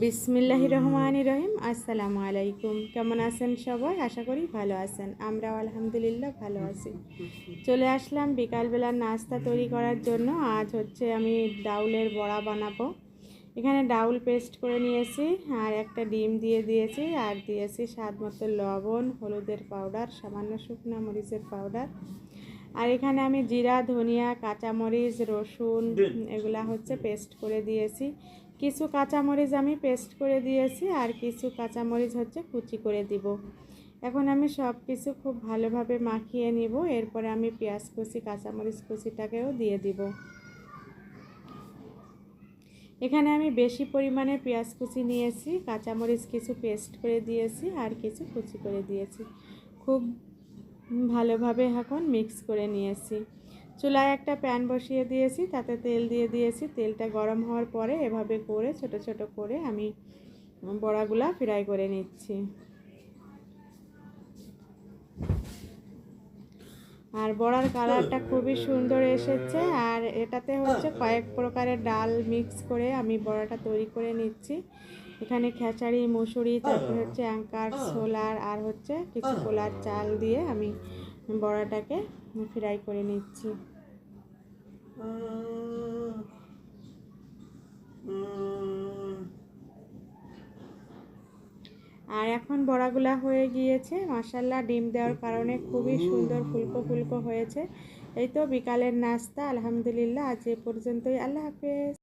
বিসমিল্লাহি রহমান রহিম। আসসালামু আলাইকুম। কেমন আছেন সবাই? আশা করি ভালো আছেন। আমরাও আলহামদুলিল্লাহ ভালো আছি। চলে আসলাম বিকালবেলার নাস্তা তৈরি করার জন্য। আজ হচ্ছে আমি ডাউলের বড়া বানাবো। এখানে ডাউল পেস্ট করে নিয়েছি আর একটা ডিম দিয়ে দিয়েছি। আর দিয়েছি স্বাদ মতো লবণ, হলুদের পাউডার, সামান্য শুকনো মরিচের পাউডার। আর এখানে আমি জিরা ধনিয়া কাঁচামরিচ রসুন এগুলা হচ্ছে পেস্ট করে দিয়েছি। কিছু কাঁচামরিচ আমি পেস্ট করে দিয়েছি আর কিছু কাঁচামরিচ হচ্ছে কুচি করে দিব। এখন আমি সব কিছু খুব ভালোভাবে মাখিয়ে নিব এরপরে আমি পেঁয়াজ কুচি কাঁচামরিচ কুচিটাকেও দিয়ে দিব। এখানে আমি বেশি পরিমাণে পেঁয়াজ কুচি নিয়েছি কাঁচামরিচ কিছু পেস্ট করে দিয়েছি আর কিছু কুচি করে দিয়েছি। খুব ভালোভাবে এখন মিক্স করে নিয়েছি। চুলায় একটা প্যান বসিয়ে দিয়েছি, তাতে তেল দিয়ে দিয়েছি। তেলটা গরম হওয়ার পরে এভাবে করে ছোট ছোট করে আমি বড়াগুলা ফ্রাই করে নিচ্ছি। আর বড়ার কালারটা খুবই সুন্দর এসেছে, আর এটাতে হচ্ছে কয়েক প্রকারের ডাল মিক্স করে আমি বড়াটা তৈরি করে নিচ্ছি। এখানে খেচারি, মুসুরি, তারপর হচ্ছে অ্যাঙ্কার সোলার আর হচ্ছে কিছু কোলার চাল দিয়ে আমি বড়াটাকে ফ্রাই করে নিচ্ছি। আর এখন বড়াগুলা হয়ে গিয়েছে। মাসাল্লাহ ডিম দেওয়ার কারণে খুবই সুন্দর ফুলকো ফুলকো হয়েছে। এই তো বিকালের নাস্তা, আলহামদুলিল্লাহ, আজ এ পর্যন্তই। আল্লাহ হাফেজ।